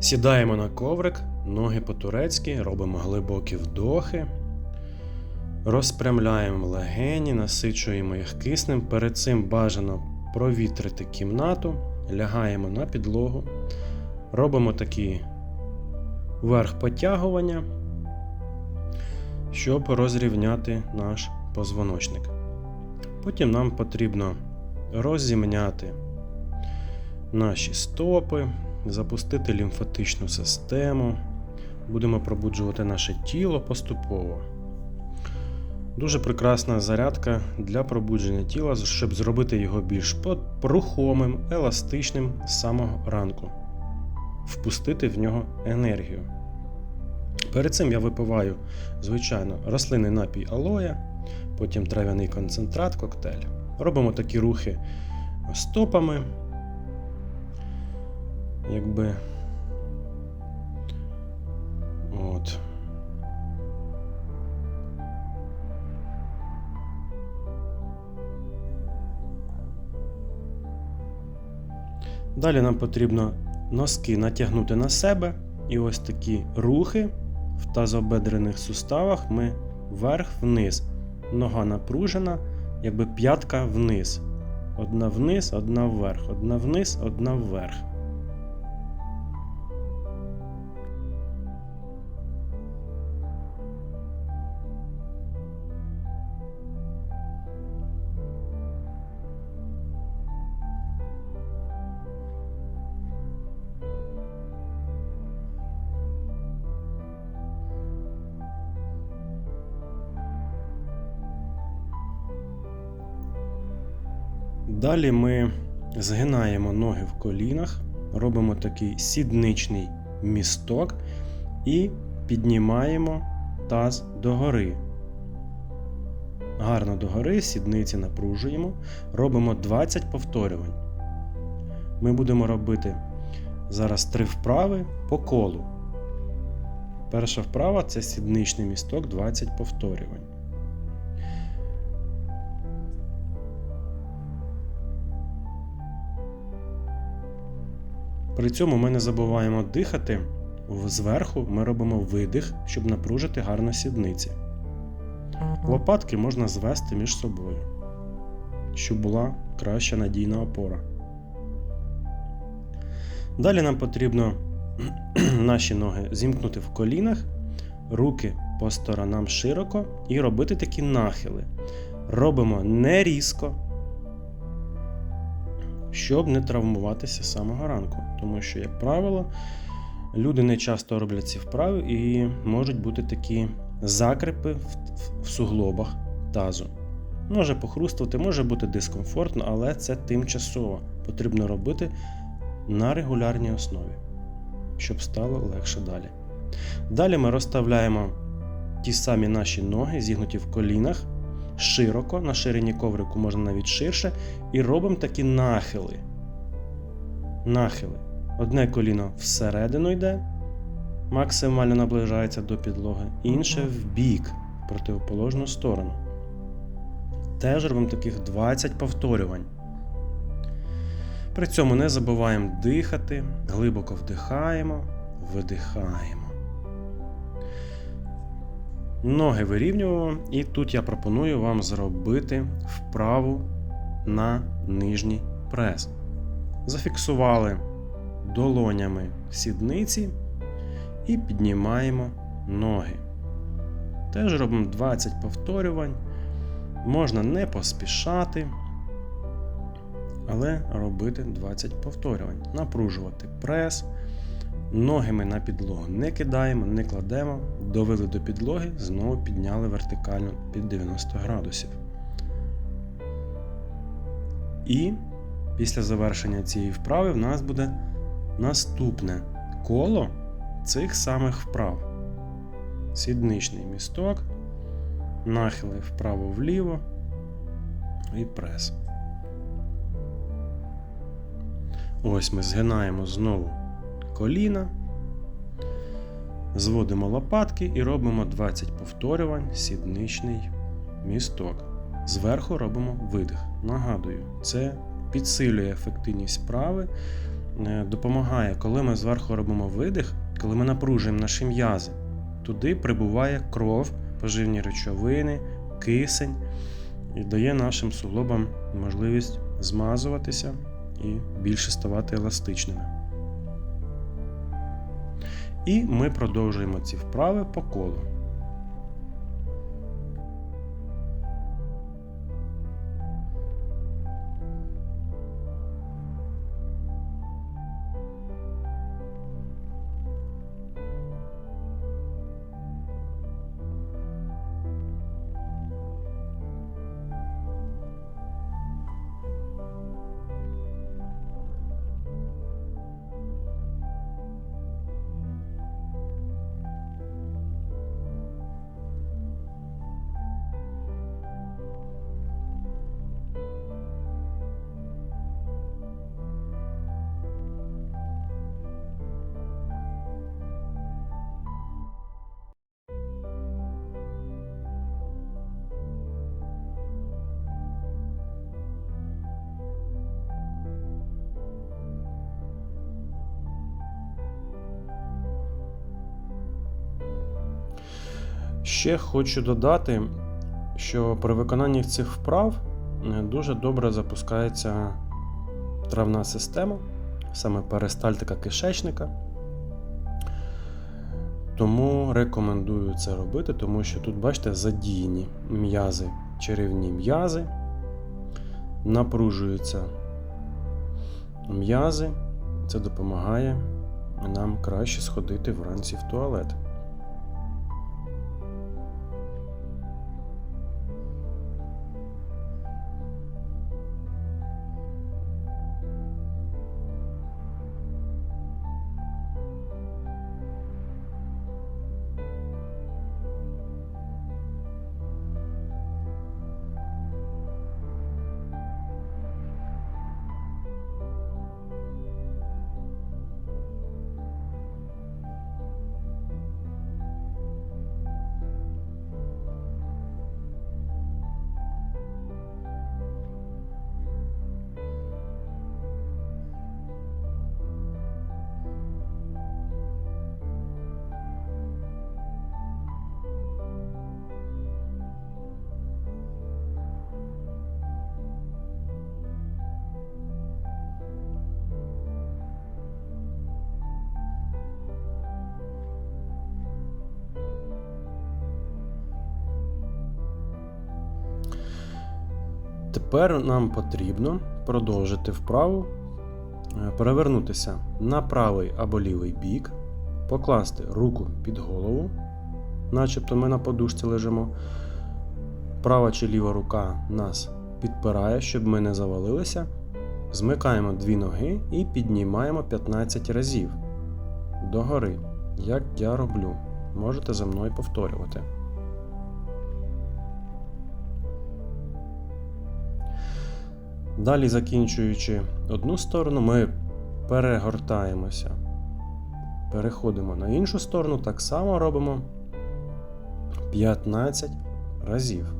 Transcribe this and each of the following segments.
Сідаємо на коврик, ноги по-турецьки, робимо глибокі вдохи, розпрямляємо легені, насичуємо їх киснем. Перед цим бажано провітрити кімнату, лягаємо на підлогу, робимо такі верх потягування, щоб розрівняти наш позвоночник. Потім нам потрібно розімняти наші стопи, запустити лімфатичну систему. Будемо пробуджувати наше тіло поступово. Дуже прекрасна зарядка для пробудження тіла, щоб зробити його більш рухомим, еластичним з самого ранку, впустити в нього енергію. Перед цим я випиваю, звичайно, рослинний напій алоя, потім трав'яний концентрат, коктейль. Робимо такі рухи стопами, якби. От. Далі нам потрібно носки натягнути на себе, і ось такі рухи в тазобедрених суставах ми вверх-вниз. Нога напружена, якби п'ятка вниз. Одна вниз, одна вверх, одна вниз, одна вверх. Далі ми згинаємо ноги в колінах, робимо такий сідничний місток і піднімаємо таз догори. Гарно догори, сідниці напружуємо, робимо 20 повторювань. Ми будемо робити зараз три вправи по колу. Перша вправа це сідничний місток 20 повторювань. При цьому ми не забуваємо дихати. Зверху ми робимо видих, щоб напружити гарно сідниці. Лопатки можна звести між собою, щоб була краща надійна опора. Далі нам потрібно наші ноги зімкнути в колінах, руки по сторонам широко і робити такі нахили. Робимо не різко щоб не травмуватися з самого ранку. Тому що, як правило, люди не часто роблять ці вправи і можуть бути такі закрепи в суглобах тазу. Може похрустувати, може бути дискомфортно, але це тимчасово потрібно робити на регулярній основі, щоб стало легше далі. Далі ми розставляємо ті самі наші ноги, зігнуті в колінах широко, на ширині коврику можна навіть ширше, і робимо такі нахили. Нахили. Одне коліно всередину йде, максимально наближається до підлоги, інше в бік, в противоположну сторону. Теж робимо таких 20 повторювань. При цьому не забуваємо дихати, глибоко вдихаємо, видихаємо. Ноги вирівнюємо, і тут я пропоную вам зробити вправу на нижній прес. Зафіксували долонями сідниці і піднімаємо ноги. Теж робимо 20 повторювань. Можна не поспішати, але робити 20 повторювань. Напружувати прес. Ноги ми на підлогу не кидаємо, не кладемо, довели до підлоги, знову підняли вертикально під 90 градусів. І після завершення цієї вправи в нас буде наступне коло цих самих вправ. Сідничний місток, нахили вправо-вліво і прес. Ось ми згинаємо знову коліна, зводимо лопатки і робимо 20 повторювань, сідничний місток. Зверху робимо видих. Нагадую, це підсилює ефективність вправи, е, допомагає, коли ми зверху робимо видих, коли ми напружуємо наші м'язи. Туди прибуває кров, поживні речовини, кисень і дає нашим суглобам можливість змазуватися і більше ставати еластичними. І ми продовжуємо ці вправи по колу. Ще хочу додати, що при виконанні цих вправ е, дуже добре запускається травна система, саме перистальтика кишечника. Тому рекомендую це робити, тому що тут, бачите, задіяні м'язи, черевні м'язи, напружуються м'язи. Це допомагає нам краще сходити вранці в туалет. Тепер нам потрібно продовжити вправу, е, перевернутися на правий або лівий бік, покласти руку під голову, начебто ми на подушці лежимо. Права чи ліва рука нас підпирає, щоб ми не завалилися. Змикаємо дві ноги і піднімаємо 15 разів догори, як я роблю. Можете за мною повторювати. Далі, закінчуючи одну сторону, ми перегортаємося. Переходимо на іншу сторону, так само робимо 15 разів.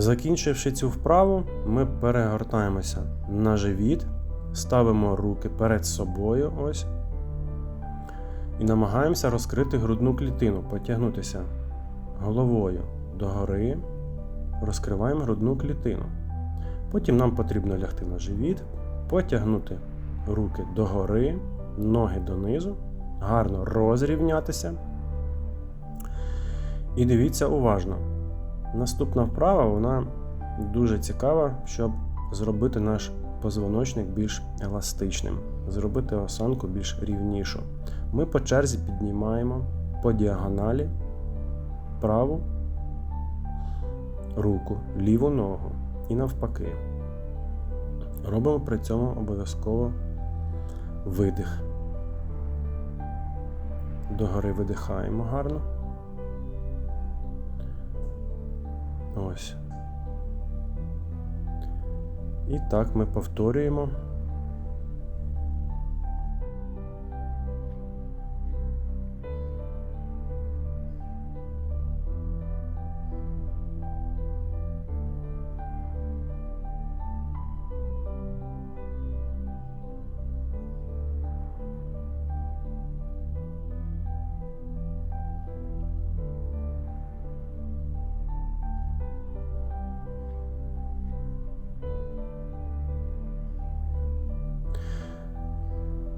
Закінчивши цю вправу, ми перегортаємося на живіт, ставимо руки перед собою ось. І намагаємося розкрити грудну клітину, потягнутися головою догори, розкриваємо грудну клітину. Потім нам потрібно лягти на живіт, потягнути руки догори, ноги донизу, гарно розрівнятися. І дивіться уважно. Наступна вправа вона дуже цікава, щоб зробити наш позвоночник більш еластичним, зробити осанку більш рівнішу. Ми по черзі піднімаємо по діагоналі праву руку, ліву ногу і навпаки. Робимо при цьому обов'язково видих. Догори видихаємо гарно. Ось. І так ми повторюємо.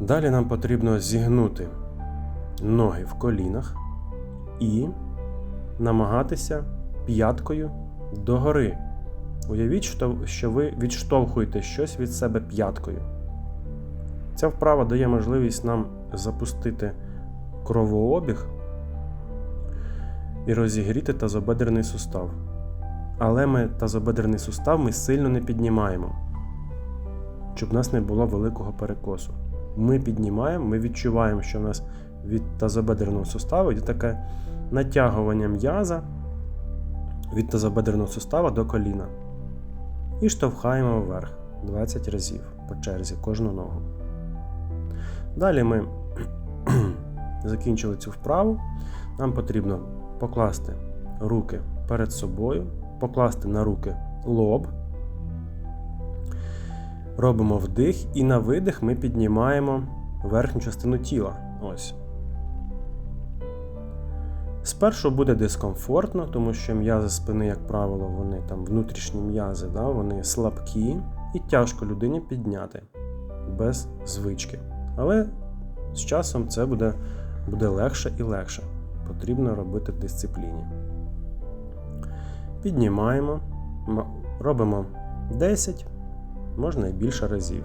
Далі нам потрібно зігнути ноги в колінах і намагатися п'яткою догори. Уявіть, що- ви відштовхуєте щось від себе п'яткою. Ця вправа дає можливість нам запустити кровообіг і розігріти тазобедрений сустав. Але ми тазобедрений сустав ми сильно не піднімаємо, щоб в нас не було великого перекосу ми піднімаємо, ми відчуваємо, що в нас від тазобедреного суставу йде таке натягування м'яза від тазобедреного сустава до коліна. І штовхаємо вверх 20 разів по черзі кожну ногу. Далі ми закінчили цю вправу. Нам потрібно покласти руки перед собою, покласти на руки лоб. Робимо вдих, і на видих ми піднімаємо верхню частину тіла. Ось. Спершу буде дискомфортно, тому що м'язи спини, як правило, вони там внутрішні м'язи, да, вони слабкі і тяжко людині підняти без звички. Але з часом це буде, буде легше і легше. Потрібно робити в дисципліні. Піднімаємо, робимо 10 можна і більше разів,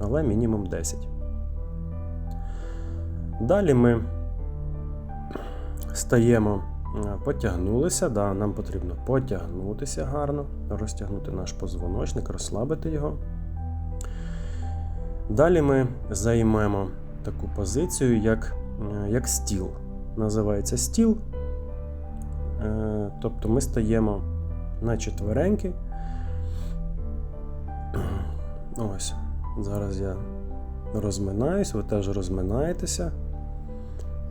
але мінімум 10. Далі ми стаємо, е, потягнулися, да, нам потрібно потягнутися гарно, розтягнути наш позвоночник, розслабити його. Далі ми займемо таку позицію, як, е, як стіл. Називається стіл. Е, Тобто ми стаємо на четвереньки. Ось. Зараз я розминаюсь, ви теж розминаєтеся,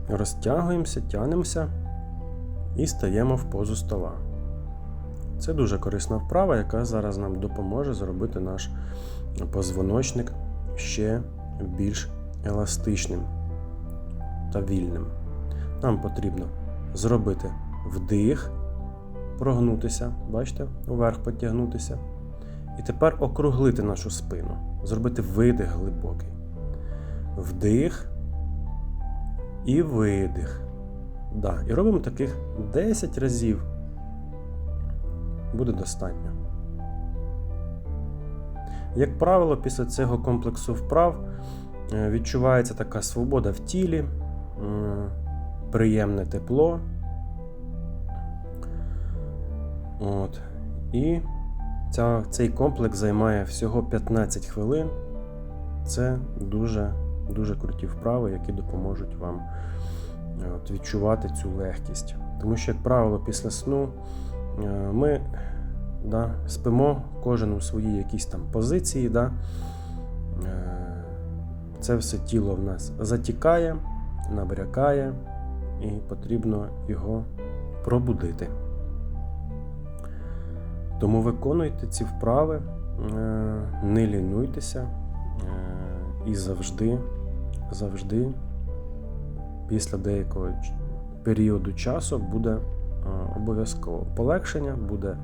розтягуємося, тянемося і стаємо в позу стола. Це дуже корисна вправа, яка зараз нам допоможе зробити наш позвоночник ще більш еластичним та вільним. Нам потрібно зробити вдих, прогнутися, бачите, вверх потягнутися. І тепер округлити нашу спину, зробити видих глибокий. Вдих і видих. Да. І робимо таких 10 разів. Буде достатньо. Як правило, після цього комплексу вправ е, відчувається така свобода в тілі, приємне тепло. От. І Ця, Цей комплекс займає всього 15 хвилин. Це дуже дуже круті вправи, які допоможуть вам е, от, відчувати цю легкість. Тому що, як правило, після сну е, ми да, спимо кожен у своїй якійсь там позиції. Да, е, Це все тіло в нас затікає, набрякає, і потрібно його пробудити. Тому виконуйте ці вправи, е, не лінуйтеся е, і завжди, завжди, після деякого періоду часу буде е, обов'язково полегшення, буде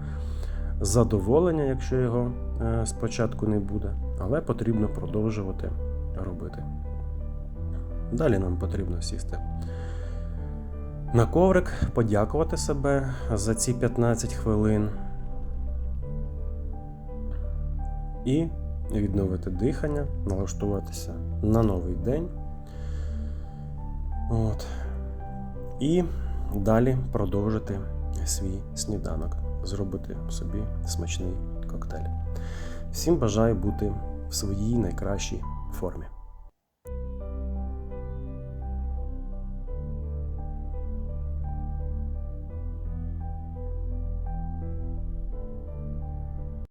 задоволення, якщо його спочатку не буде, але потрібно продовжувати робити. Далі нам потрібно сісти на коврик, подякувати себе за ці 15 хвилин. І відновити дихання, налаштуватися на новий день. От. і далі продовжити свій сніданок, зробити собі смачний коктейль. Всім бажаю бути в своїй найкращій формі.